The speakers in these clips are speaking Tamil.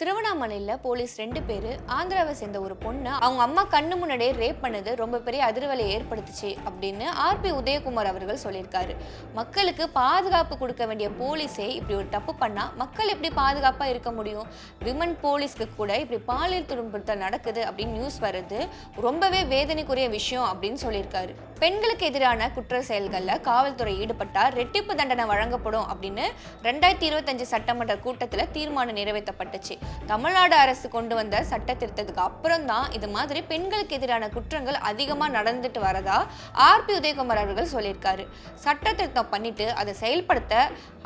திருவண்ணாமலையில் போலீஸ் ரெண்டு பேர் ஆந்திராவை சேர்ந்த ஒரு பொண்ணு அவங்க அம்மா கண்ணு முன்னாடியே ரேப் பண்ணது ரொம்ப பெரிய அதிர்வலையை ஏற்படுத்துச்சு அப்படின்னு ஆர்பி உதயகுமார் அவர்கள் சொல்லியிருக்காரு. மக்களுக்கு பாதுகாப்பு கொடுக்க வேண்டிய போலீஸே இப்படி ஒரு தப்பு பண்ணால் மக்கள் எப்படி பாதுகாப்பாக இருக்க முடியும்? விமன் போலீஸ்க்கு கூட இப்படி பாலியல் துன்புறுத்தல் நடக்குது அப்படின்னு நியூஸ் வருது ரொம்பவே வேதனைக்குரிய விஷயம் அப்படின்னு சொல்லியிருக்காரு. பெண்களுக்கு எதிரான குற்ற செயல்களில் காவல்துறை ஈடுபட்டால் ரெட்டிப்பு தண்டனை வழங்கப்படும் அப்படின்னு ரெண்டாயிரத்தி இருபத்தஞ்சு சட்டமன்ற கூட்டத்தில் தீர்மானம் நிறைவேற்றப்பட்டுச்சு. தமிழ்நாடு அரசு கொண்டு வந்த சட்ட திருத்தத்துக்கு அப்புறம் தான் இது மாதிரி பெண்களுக்கு எதிரான குற்றங்கள் அதிகமாக நடந்துட்டு வரதா ஆர்பி உதயகுமார் அவர்கள் சொல்லியிருக்காரு. சட்ட திருத்தம் பண்ணிட்டு அதை செயல்படுத்த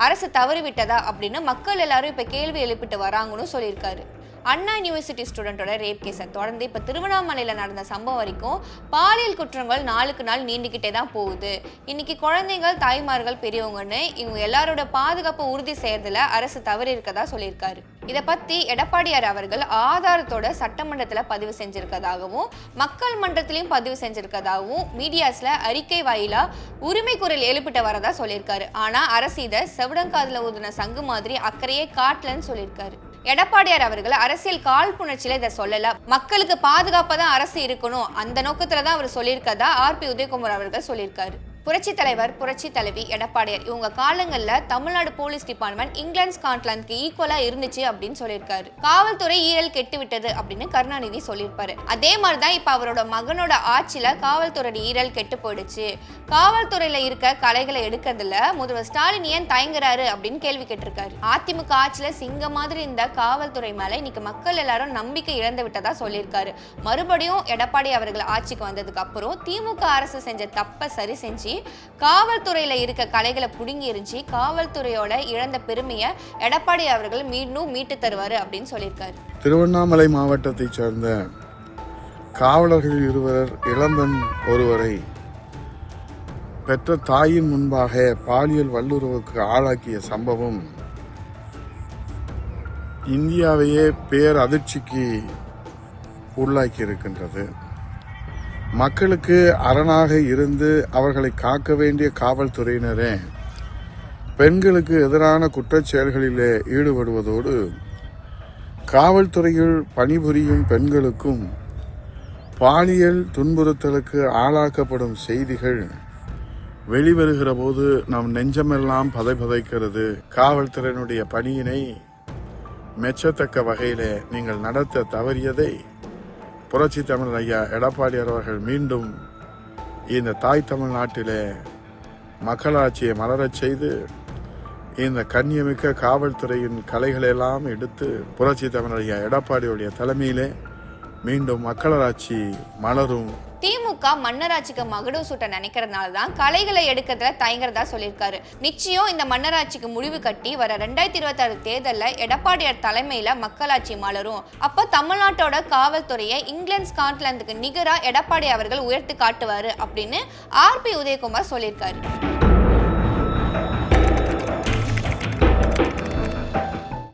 அரசு தவறிவிட்டதா அப்படின்னு மக்கள் எல்லாரும் இப்போ கேள்வி எழுப்பிட்டு வராங்கன்னு சொல்லியிருக்காரு. அண்ணா யூனிவர்சிட்டி ஸ்டூடெண்ட்டோட ரேப் கேஸை தொடர்ந்து இப்போ திருவண்ணாமலையில் நடந்த சம்பவம் வரைக்கும் பாலியல் குற்றங்கள் நாளுக்கு நாள் நீண்டுக்கிட்டே தான் போகுது. இன்னைக்கு குழந்தைகள் தாய்மார்கள் பெரியவங்கன்னு இவங்க எல்லாரோட பாதுகாப்பை உறுதி செய்யறதுல அரசு தவறு இருக்கதா சொல்லியிருக்காரு. இதை பற்றி எடப்பாடியார் அவர்கள் ஆதாரத்தோட சட்டமன்றத்தில் பதிவு செஞ்சிருக்கதாகவும் மக்கள் மன்றத்திலையும் பதிவு செஞ்சிருக்கதாகவும் மீடியாஸில் அறிக்கை வாயிலா உரிமை குரல் எழுப்பிட்டு வரதா சொல்லியிருக்காரு. ஆனால் அரசு இதை செவிடங்காதில் ஊதுன சங்கு மாதிரி அக்கறையே காட்டலன்னு சொல்லியிருக்காரு. எடப்பாடியார் அவர்கள் அரசியல் காழ்ப்புணர்ச்சியில இதை சொல்லல. மக்களுக்கு பாதுகாப்பா தான் அரசு இருக்கணும். அந்த நோக்கத்துல தான் அவர் சொல்லியிருக்கதா ஆர்பி உதயகுமார் அவர்கள் சொல்லியிருக்காரு. புரட்சி தலைவர் புரட்சி தலைவி எடப்பாடியார். இவங்க காலங்களில் தமிழ்நாடு போலீஸ் டிபார்ட்மெண்ட் இங்கிலாந்து ஸ்காட்லாந்துக்கு ஈக்குவலாக இருந்துச்சு அப்படின்னு சொல்லியிருக்காரு. காவல்துறை ஈரல் கெட்டு விட்டது அப்படின்னு கருணாநிதி சொல்லியிருப்பாரு. அதே மாதிரி தான் இப்போ அவரோட மகனோட ஆட்சியில் காவல்துறையோட ஈரல் கெட்டு போயிடுச்சு. காவல்துறையில் இருக்க கலைகளை எடுக்கிறதுல முதல்வர் ஸ்டாலின் ஏன் தயங்குறாரு அப்படின்னு கேள்வி கேட்டிருக்காரு. அதிமுக ஆட்சியில் சிங்கம் மாதிரி இருந்த காவல்துறை மேலே இன்னைக்கு மக்கள் எல்லாரும் நம்பிக்கை இழந்து விட்டதா சொல்லியிருக்காரு. மறுபடியும் எடப்பாடி அவர்கள் ஆட்சிக்கு வந்ததுக்கு அப்புறம் திமுக அரசு செஞ்ச தப்பை சரி செஞ்சு காவல்துறையில இருக்க கலைகளை புடுங்கி எரிஞ்சு காவல்துறையோட இழந்த பெருமையை எடப்பாடி அவர்கள் மீண்டும் மீட்டு தருவாரு அப்படின்னு சொல்லியிருக்காரு. திருவண்ணாமலை மாவட்டத்தை சேர்ந்த காவலர்கள் இருவர் இளம்பெண் ஒருவரை பெற்ற தாயின் முன்பாக பாலியல் வல்லுறவுக்கு ஆளாக்கிய சம்பவம் இந்தியாவையே பேர் அதிர்ச்சிக்கு உள்ளாக்கி இருக்கின்றது மக்களுக்கு அரணாக இருந்து அவர்களை காக்க வேண்டிய காவல்துறையினரே பெண்களுக்கு எதிரான குற்றச் செயல்களிலே ஈடுபடுவதோடு காவல்துறையில் பணிபுரியும் பெண்களுக்கும் பாலியல் துன்புறுத்தலுக்கு ஆளாக்கப்படும் செய்திகள் வெளிவருகிற போது நம் நெஞ்சமெல்லாம் பதைபதைக்கிறது காவல்துறையினுடைய பணியினை மெச்சத்தக்க வகையிலே நீங்கள் நடத்த தவறியதை புரட்சி தமிழ் ஐயா எடப்பாடியார் அவர்கள் மீண்டும் இந்த தாய் தமிழ்நாட்டிலே மக்களாட்சியை மலரச் செய்து இந்த கண்ணியமிக்க காவல்துறையின் கலைகளெல்லாம் எடுத்து புரட்சி தமிழ் ஐயா எடப்பாடியுடைய தலைமையிலே மீண்டும் மக்களராட்சி மலரும். திமுக மன்னராட்சிக்கு மகுடம் சூட்ட நினைக்கிறதுனால தான் கலைகளை எடுக்கிறதுல தயங்குறதா சொல்லியிருக்காரு. நிச்சயம் இந்த மன்னராட்சிக்கு முடிவு கட்டி வர ரெண்டாயிரத்தி இருபத்தாறு தேர்தலில் எடப்பாடியார் தலைமையில் மக்களாட்சி மலரும். அப்போ தமிழ்நாட்டோட காவல்துறையை இங்கிலாந்து ஸ்காட்லாந்துக்கு நிகராக எடப்பாடி அவர்கள் உயர்த்தி காட்டுவார் அப்படின்னு ஆர்பி உதயகுமார் சொல்லியிருக்காரு.